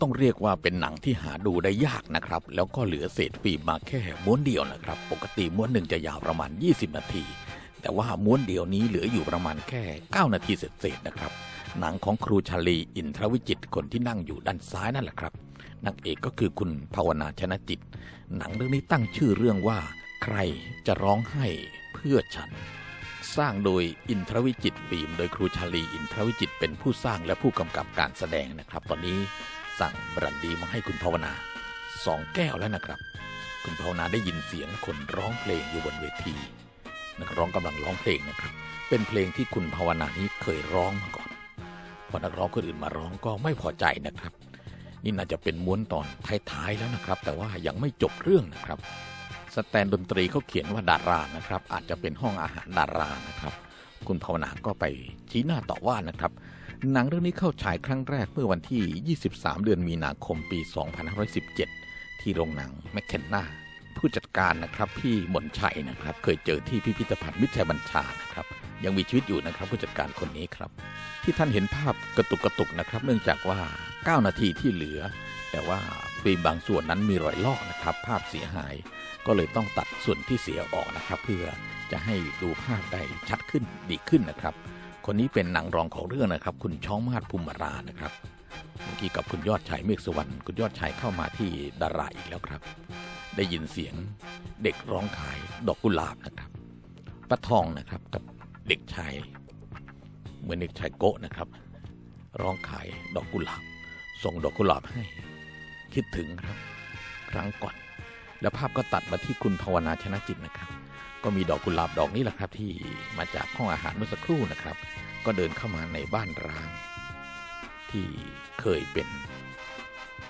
ต้องเรียกว่าเป็นหนังที่หาดูได้ยากนะครับ แล้วก็เหลือเศษฟิล์มมาแค่ม้วนเดียวนะครับ ปกติม้วนหนึ่งจะยาวประมาณ 20 นาที แต่ว่าม้วนเดียวนี้เหลืออยู่ประมาณแค่ 9 นาทีเศษๆนะครับ หนังของครูชาลีอินทรวิจิตคนที่นั่งอยู่ด้านซ้ายนั่นแหละครับนางเอกก็คือคุณภาวนาชนะจิต หนังเรื่องนี้ตั้งชื่อเรื่องว่า ใครจะร้องไห้เพื่อฉัน สร้างโดยอินทรวิจิตฟิล์ม โดยครูชาลีอินทรวิจิตเป็นผู้สร้างและผู้กำกับการแสดงนะครับ ตอนนี้ สั่งบรันดีมาให้คุณภาวนาสองแก้วแล้วนะครับ คุณภาวนาได้ยินเสียงคนร้องเพลงอยู่บนเวทีนักร้องกำลังร้องเพลงนะครับ เป็นเพลงที่คุณภาวนานี้เคยร้องมาก่อน พอนักร้องคนอื่นมาร้องก็ไม่พอใจนะครับ นี่น่าจะเป็นม้วนตอนท้ายๆแล้วนะครับ แต่ว่ายังไม่จบเรื่องนะครับ สแตนดนตรีเขาเขียนว่าดารานะครับ อาจจะเป็นห้องอาหารดารานะครับ คุณภาวนาก็ไป ชี้หน้าต่อว่านะครับ หนังเรื่องนี้เข้าฉายครั้งแรกเมื่อวันที่ 23 เดือนมีนาคมปี 2517 ที่โรงหนังแมคเคนนาผู้จัดการนะครับพี่มนชัยนะครับ เคยเจอที่พิพิธภัณฑ์มิตรชัยบัญชานะครับ ยังมีชีวิตอยู่นะครับผู้จัดการคนนี้ครับ ที่ท่านเห็นภาพกระตุกกระตุกนะครับ เนื่องจากว่า 9 นาทีที่เหลือ แต่ว่าฟิล์มบางส่วนนั้นมีรอยลอกนะครับ ภาพเสียหาย ก็เลยต้องตัดส่วนที่เสียออกนะครับ เพื่อจะให้ดูภาพได้ชัดขึ้นดีขึ้นนะครับ คนนี้เป็นหนังรองของเรื่องนะครับ คุณช้องมาศภูมิรานะครับเมื่อกี้กับคุณยอดชายเมฆสุวรรณคุณยอดชายเข้ามาที่ดาราอีกแล้วครับ ได้ยินเสียงเด็กร้องขายดอกกุหลาบนะครับป้าทองนะครับกับเด็กชาย เหมือนเด็กชายโกะนะครับ ร้องขายดอกกุหลาบ ส่งดอกกุหลาบให้ คิดถึงครับ ครั้งก่อน แล้วภาพก็ตัดมาที่คุณภาวนาชนะจิตนะครับ ก็มีดอกกุหลาบดอกนี้แหละครับที่มาจากห้องอาหารเมื่อสักครู่นะครับ ก็เดินเข้ามาในบ้านร้าง ที่เคยเป็น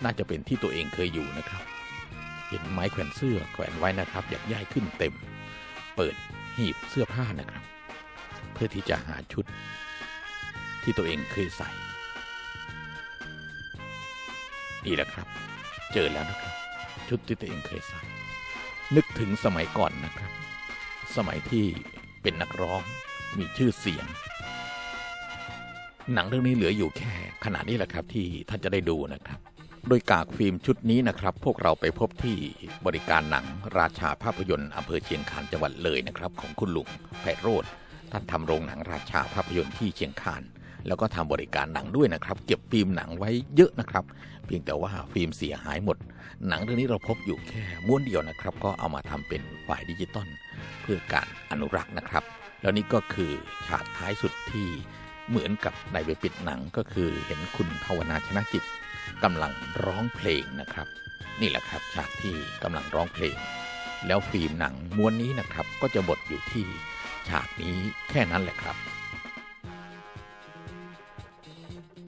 น่าจะเป็นที่ตัวเองเคยอยู่นะครับ เห็นไม้แขวนเสื้อแขวนไว้นะครับ อยากย้ายขึ้นเต็ม เปิดหีบเสื้อผ้านะครับ เพื่อที่จะหาชุดที่ตัวเองเคยใส่ นี่แหละครับ เจอแล้วนะครับ ชุดที่ตัวเองเคยใส่ นึกถึงสมัยก่อนนะครับ สมัยที่เป็นนักร้องมีชื่อเสียง หนังเรื่องนี้เหลืออยู่แค่ขนาดนี้แหละครับที่ท่านจะได้ดูนะครับ โดยกากฟิล์มชุดนี้นะครับ พวกเราไปพบที่บริการหนังราชาภาพยนตร์อำเภอเชียงคานจังหวัดเลยนะครับ ของคุณลุงไพโรธท่านทำโรงหนังราชาภาพยนตร์ที่เชียงคาน แล้วก็ทำบริการหนังด้วยนะครับ เก็บฟิล์มหนังไว้เยอะนะครับ เพียงแต่ว่าฟิล์มเสียหายหมด หนังเรื่องนี้เราพบอยู่แค่ม้วนเดียวนะครับ ก็เอามาทำเป็นไฟล์ดิจิตอลเพื่อการอนุรักษ์นะครับ แล้วนี่ก็คือฉากท้ายสุดที่เหมือนกับในเวปิดหนังก็คือเห็นคุณภาวนาชนะจิตกำลังร้องเพลงนะครับ นี่แหละครับฉากที่กำลังร้องเพลง แล้วฟิล์มหนังม้วนนี้นะครับ ก็จะหมดอยู่ที่ฉากนี้แค่นั้นแหละครับ